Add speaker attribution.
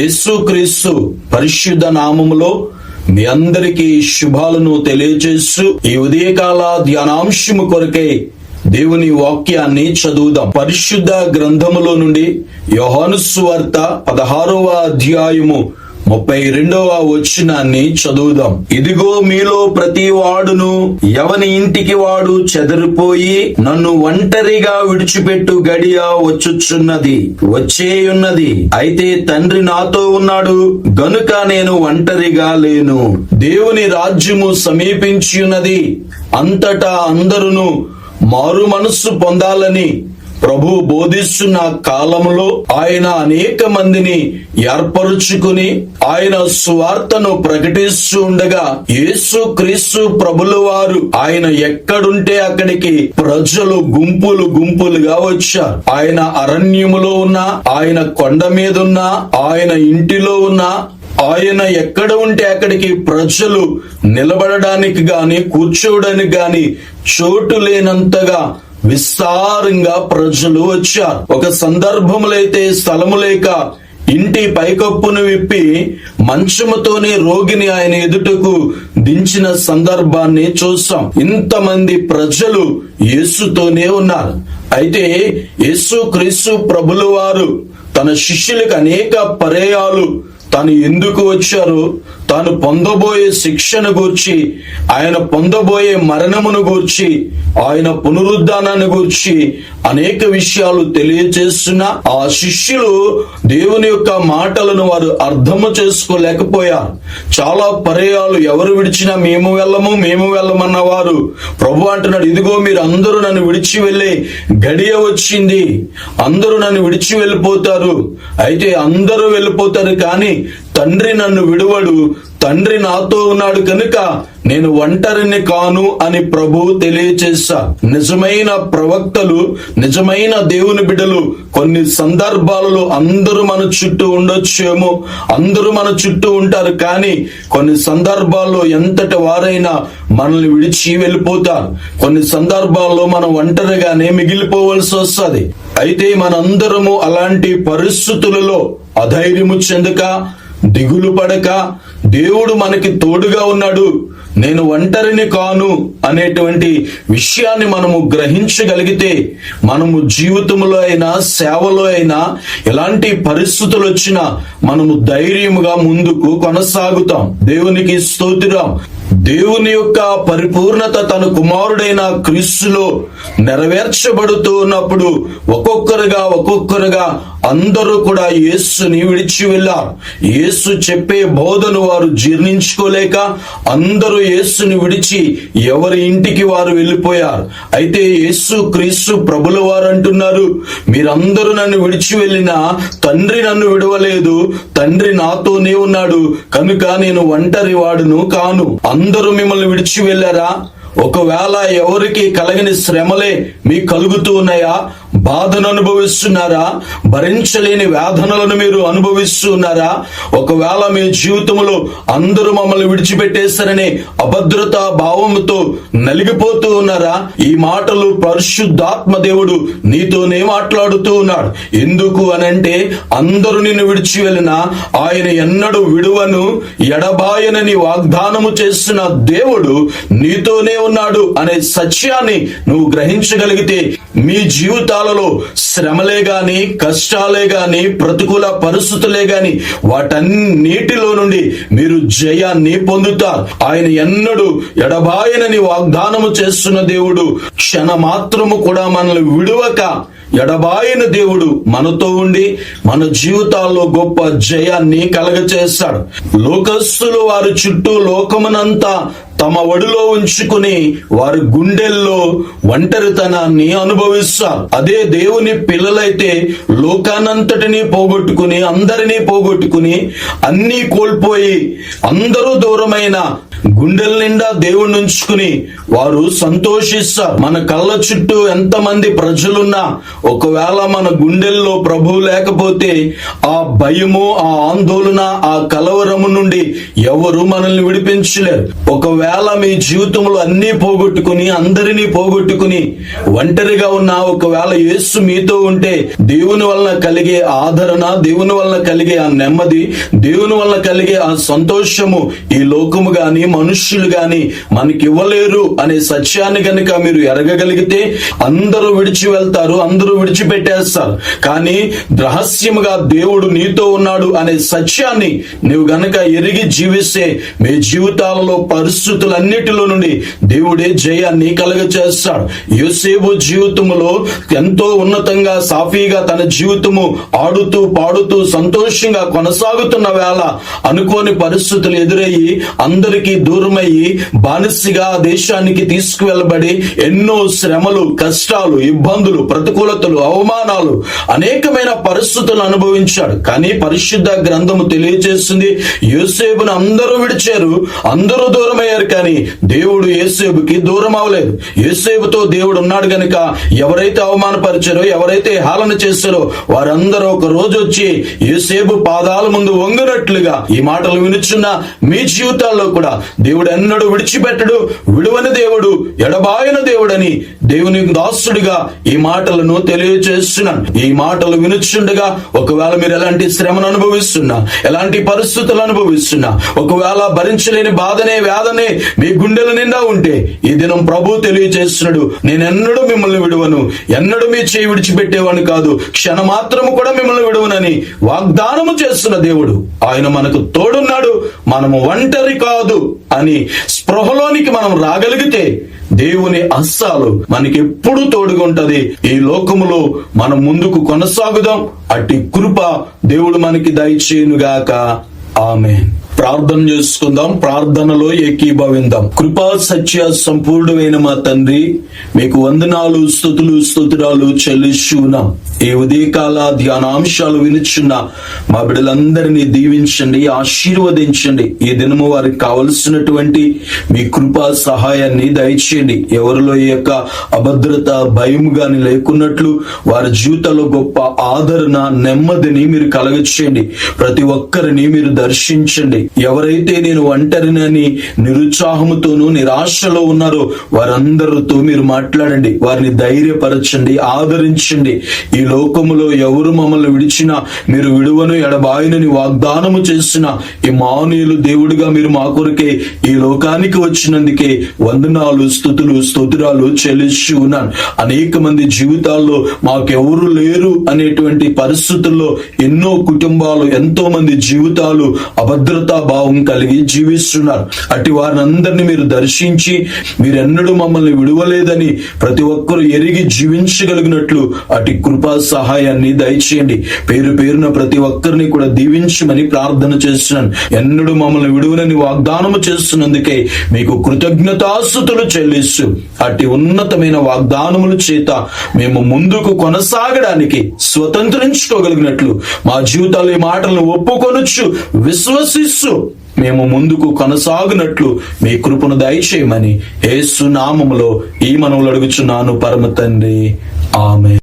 Speaker 1: యేసుక్రీస్తు పరిశుద్ధ నామములో మీ అందరికీ శుభాలను తెలియజేస్తూ ఈ ఉదయకాల ధ్యానాంశము కొరకే దేవుని వాక్యాన్ని చదువుదాం. పరిశుద్ధ గ్రంథములో నుండి యోహానుస్వార్త పదహారవ అధ్యాయము ముప్పై రెండవ వచ్చినాన్ని చదువుదాం. ఇదిగో మీలో ప్రతి వాడును ఎవని ఇంటికి వాడు చెదరిపోయి నన్ను ఒంటరిగా విడిచిపెట్టు గడియ వచ్చుచున్నది వచ్చేయున్నది. అయితే తండ్రి నాతో ఉన్నాడు గనుక నేను ఒంటరిగా లేను. దేవుని రాజ్యము సమీపించియున్నది అంతటా అందరును మారు మనస్సు పొందాలని ప్రభు బోధిస్తున్న కాలంలో ఆయన అనేక మందిని ఏర్పరుచుకుని ఆయన సువార్తను ప్రకటిస్తూ ఉండగా యేసు క్రీస్తు ప్రభుల వారు ఆయన ఎక్కడుంటే అక్కడికి ప్రజలు గుంపులు గుంపులుగా వచ్చారు. ఆయన అరణ్యములో ఉన్న ఆయన కొండ మీద ఉన్నా ఆయన ఇంటిలో ఉన్న ఆయన ఎక్కడ ఉంటే అక్కడికి ప్రజలు నిలబడడానికి గాని కూర్చోవడానికి గాని చోటు లేనంతగా విస్తారంగా ప్రజలు వచ్చారు. ఒక సందర్భములైతే స్థలము లేక ఇంటి పైకప్పును విప్పి మంచముతోనే రోగిని ఆయన ఎదుటకు దించిన సందర్భాన్ని చూస్తాం. ఇంతమంది ప్రజలు యేసుతోనే ఉన్నారు. అయితే యేసు క్రీస్తు ప్రభులు వారు తన శిష్యులకు అనేక పర్యాలు తాను ఎందుకు వచ్చారో? తాను పొందబోయే శిక్షను గూర్చి ఆయన పొందబోయే మరణమును గూర్చి ఆయన పునరుద్ధానాన్ని గూర్చి అనేక విషయాలు తెలియజేస్తున్న ఆ శిష్యులు దేవుని యొక్క మాటలను వారు అర్థము చేసుకోలేకపోయారు. చాలా పర్యాలు ఎవరు విడిచినా మేము వెళ్ళము మేము వెళ్ళమన్న వారు ప్రభు అంటున్నాడు ఇదిగో మీరు అందరూ నన్ను విడిచి వెళ్ళే గడియ వచ్చింది. అందరూ నన్ను విడిచి వెళ్ళిపోతారు. అయితే అందరూ వెళ్ళిపోతారు కానీ తండ్రి నన్ను విడువడు తండ్రి నాతో ఉన్నాడు కనుక నేను ఒంటరిని కాను అని ప్రభు తెలియచేశా నిజమైన ప్రవక్తలు నిజమైన దేవుని బిడ్డలు కొన్ని సందర్భాలలో అందరూ మన చుట్టూ ఉండొచ్చేమో అందరూ మన చుట్టూ ఉంటారు కానీ కొన్ని సందర్భాల్లో ఎంతటి వారైనా మనల్ని విడిచి వెళ్ళిపోతారు. కొన్ని సందర్భాల్లో మనం ఒంటరిగానే మిగిలిపోవలసి వస్తుంది. అయితే మనందరము అలాంటి పరిస్థితులలో అధైర్యము చెందక దిగులు పడక దేవుడు మనకి తోడుగా ఉన్నాడు. నేను ఒంటరిని కాను అనేటువంటి విషయాన్ని మనము గ్రహించగలిగితే మనము జీవితంలో అయినా సేవలో అయినా ఎలాంటి పరిస్థితులు వచ్చినా మనము ధైర్యముగా ముందుకు కొనసాగుతాం. దేవునికి స్తోత్రం. దేవుని యొక్క పరిపూర్ణత తన కుమారుడైన క్రీస్తులో నెరవేర్చబడుతూ ఉన్నప్పుడు ఒక్కొక్కరుగా ఒక్కొక్కరుగా అందరూ కూడా యేసుని విడిచి వెళ్ళారు. యేసు చెప్పే బోధను వారు జీర్ణించుకోలేక అందరూ యేసుని విడిచి ఎవరి ఇంటికి వారు వెళ్ళిపోయారు. అయితే యేసు క్రీస్తు ప్రభుల వారు అంటున్నారు మీరందరూ నన్ను విడిచి వెళ్ళినా తండ్రి నన్ను విడవలేదు తండ్రి నాతోనే ఉన్నాడు కనుక నేను ఒంటరి వాడును కాను. అందరూ మిమ్మల్ని విడిచి వెళ్ళారా? ఒకవేళ ఎవరికి కలగని శ్రమలే మీకు కలుగుతూ ఉన్నాయా? బాధను అనుభవిస్తున్నారా? భరించలేని వేదనలను మీరు అనుభవిస్తున్నారా? ఒకవేళ మీ జీవితంలో అందరూ మమ్మల్ని విడిచిపెట్టేశారనే అభద్రత భావంతో నలిగిపోతూ ఉన్నారా? ఈ మాటలు పరిశుద్ధాత్మ దేవుడు నీతోనే మాట్లాడుతూ ఉన్నాడు. ఎందుకు అనంటే అందరూ నిన్ను విడిచి వెళ్ళిన ఆయన ఎన్నడూ విడువను ఎడబాయనని వాగ్దానము చేస్తున్న దేవుడు నీతోనే ఉన్నాడు అనే సత్యాన్ని నువ్వు గ్రహించగలిగితే మీ జీవితాలలో శ్రమలే గాని కష్టాలే గాని ప్రతికూల పరిస్థితులే గాని వాటన్నిటిలో నుండి మీరు జయాన్ని పొందుతారు. ఆయన ఎన్నడూ ఎడబాయనని వాగ్దానము చేస్తున్న దేవుడు క్షణ మాత్రము కూడా మనల్ని విడువక ఎడబాయిన దేవుడు మనతో ఉండి మన జీవితాల్లో గొప్ప జయాన్ని కలగచేస్తాడు. లోకస్తులు వారి చుట్టూ లోకమునంతా తమ ఒడిలో ఉంచుకుని వారి గుండెల్లో ఒంటరితనాన్ని అనుభవిస్తారు. అదే దేవుని పిల్లలైతే లోకానంతటినీ పోగొట్టుకుని అందరినీ పోగొట్టుకుని అన్నీ కోల్పోయి అందరూ దూరమైన గుండెల నిండా దేవుణ్ణి ఉంచుకుని వారు సంతోషిస్తారు. మన కళ్ళ చుట్టూ ఎంతమంది ప్రజలున్నా ఒకవేళ మన గుండెల్లో ప్రభు లేకపోతే ఆ భయము ఆ ఆందోళన ఆ కలవరము నుండి ఎవరు మనల్ని విడిపించలేరు. ఒకవేళ ఒకవేళ మీ జీవితంలో అన్ని పోగొట్టుకుని అందరినీ పోగొట్టుకుని ఒంటరిగా ఉన్న ఒకవేళ యేసు మీతో ఉంటే దేవుని వలన కలిగే ఆదరణ దేవుని వలన కలిగే ఆ నెమ్మది దేవుని వలన కలిగే ఆ సంతోషము ఈ లోకము గాని మనుష్యులు గాని మనకి ఇవ్వలేరు అనే సత్యాన్ని కనుక మీరు ఎరగగలిగితే అందరూ విడిచి వెళ్తారు అందరూ విడిచిపెట్టేస్తారు. కానీ రహస్యముగా దేవుడు నీతో ఉన్నాడు అనే సత్యాన్ని నువ్వు గనక ఎరిగి జీవిస్తే మీ జీవితాలలో పరిస్థితులన్నిటిలో నుండి దేవుడే జయాన్ని కలుగ చేస్తాడు యోసేపు జీవితములో ఎంతో ఉన్నతంగా సాఫీగా తన జీవితము ఆడుతూ పాడుతూ సంతోషంగా కొనసాగుతున్న వేళ అనుకోని పరిస్థితులు ఎదురయ్యి అందరికీ దూరమయ్యి బానిసగా దేశానికి తీసుకువెళ్ళబడి ఎన్నో శ్రమలు కష్టాలు ఇబ్బందులు ప్రతికూలతలు అవమానాలు అనేకమైన పరిస్థితులు అనుభవించాడు. కానీ పరిశుద్ధ గ్రంథము తెలియజేస్తుంది యోసేపును అందరూ విడిచారు అందరూ దూరమయ్యారు. కానీ దేవుడు ఏసేబుకి దూరం అవలేదు ఏసేబుతో దేవుడు ఉన్నాడు గనుక ఎవరైతే అవమానపరిచారో ఎవరైతే హేళన చేశారో వారందరూ ఒక రోజు వచ్చి ఏసేబు పాదాల ముందు వంగినట్లుగా ఈ మాటలు వినుచున్న మీ జీవితాల్లో కూడా దేవుడు ఎన్నడూ విడిచిపెట్టడు. విడువని దేవుడు ఎడబాయన దేవుడని దేవుని దాసుడిగా ఈ మాటలను తెలియజేస్తున్నాను ఈ మాటలు వినుచుండగా ఒకవేళ మీరు ఎలాంటి శ్రమను అనుభవిస్తున్నా ఎలాంటి పరిస్థితులు అనుభవిస్తున్నా ఒకవేళ భరించలేని బాధనే వేదనే మీ గుండెల నిండా ఉంటే ఈ దినం ప్రభు తెలియచేస్తున్నాడు. నేను ఎన్నడూ మిమ్మల్ని విడువను. ఎన్నడూ మీ చేయి విడిచిపెట్టేవాడిని కాదు. క్షణమాత్రము కూడా మిమ్మల్ని విడువనని వాగ్దానము చేస్తున్న దేవుడు. ఆయన మనకు తోడున్నాడు. మనము ఒంటరి కాదు అని స్పృహలోనికి మనం రాగలిగితే దేవుని అస్సాలు మనకి ఎప్పుడు తోడుగా ఉంటది. ఈ లోకములో మనం ముందుకు కొనసాగుదాం. అట్టి కృప దేవుడు మనకి దయచేయునుగాక. ఆమె ప్రార్థన చేసుకుందాం ప్రార్థనలో ఏకీభవిందాం. కృపా సత్య సంపూర్ణమైన మా తండ్రి మీకు వందనాలు స్థుతులు స్తోత్రాలు చెల్లిస్తున్నాం. ఈ ఉదయకాల ధ్యానాంశాలు వినుచున్న మా బిడ్డలందరినీ దీవించండి ఆశీర్వదించండి. ఈ దినము వారికి కావలసినటువంటి మీ కృపా సహాయాన్ని దయచేయండి. ఎవరిలో ఈ యొక్క అభద్రత భయం గాని లేకున్నట్లు వారి జీవితంలో గొప్ప ఆదరణ నెమ్మదిని మీరు కలగచేయండి. ప్రతి ఒక్కరిని మీరు దర్శించండి. ఎవరైతే నేను ఒంటరినని నిరుత్సాహముతోనూ నిరాశలో ఉన్నారో వారందరితో మీరు మాట్లాడండి. వారిని ధైర్యపరచండి ఆదరించండి. ఈ లోకములో ఎవరు మమ్మల్ని విడిచినా మీరు విడువను ఎడబాయునని వాగ్దానము చేసిన ఈ మానవులు దేవుడిగా మీరు మా కొరకే ఈ లోకానికి వచ్చినందుకే వందనాలు స్థుతులు స్తోత్రాలు చెల్లించి ఉన్నాను. అనేక మంది జీవితాల్లో మాకెవరు లేరు అనేటువంటి పరిస్థితుల్లో ఎన్నో కుటుంబాలు ఎంతో మంది జీవితాలు అభద్రతా భావం కలిగి జీవిస్తున్నారు. అటు వారిని అందరినీ మీరు దర్శించి మీరెన్నడూ మమ్మల్ని విడువలేదని ప్రతి ఒక్కరు ఎరిగి జీవించగలిగినట్లు అటు కృప సహాయాన్ని దయచేయండి. పేరు పేరున ప్రతి ఒక్కరిని కూడా దీవించమని ప్రార్థన చేస్తున్నాను. ఎన్నడూ మమ్మల్ని విడువనని వాగ్దానము చేస్తున్నందుకే మీకు కృతజ్ఞతాస్థుతులు చెల్లిస్తూ అట్టి ఉన్నతమైన వాగ్దానముల చేత మేము ముందుకు కొనసాగడానికి స్వతంత్రించుకోగలిగినట్లు మా జీవితాల్లో ఈ మాటలను ఒప్పుకొనొచ్చు విశ్వసిస్తూ మేము ముందుకు కొనసాగినట్లు మీ కృపను దయచేయమని ఏసునామములో ఈ మనవులు అడుగుచున్నాను. పరమ తండ్రి. ఆమె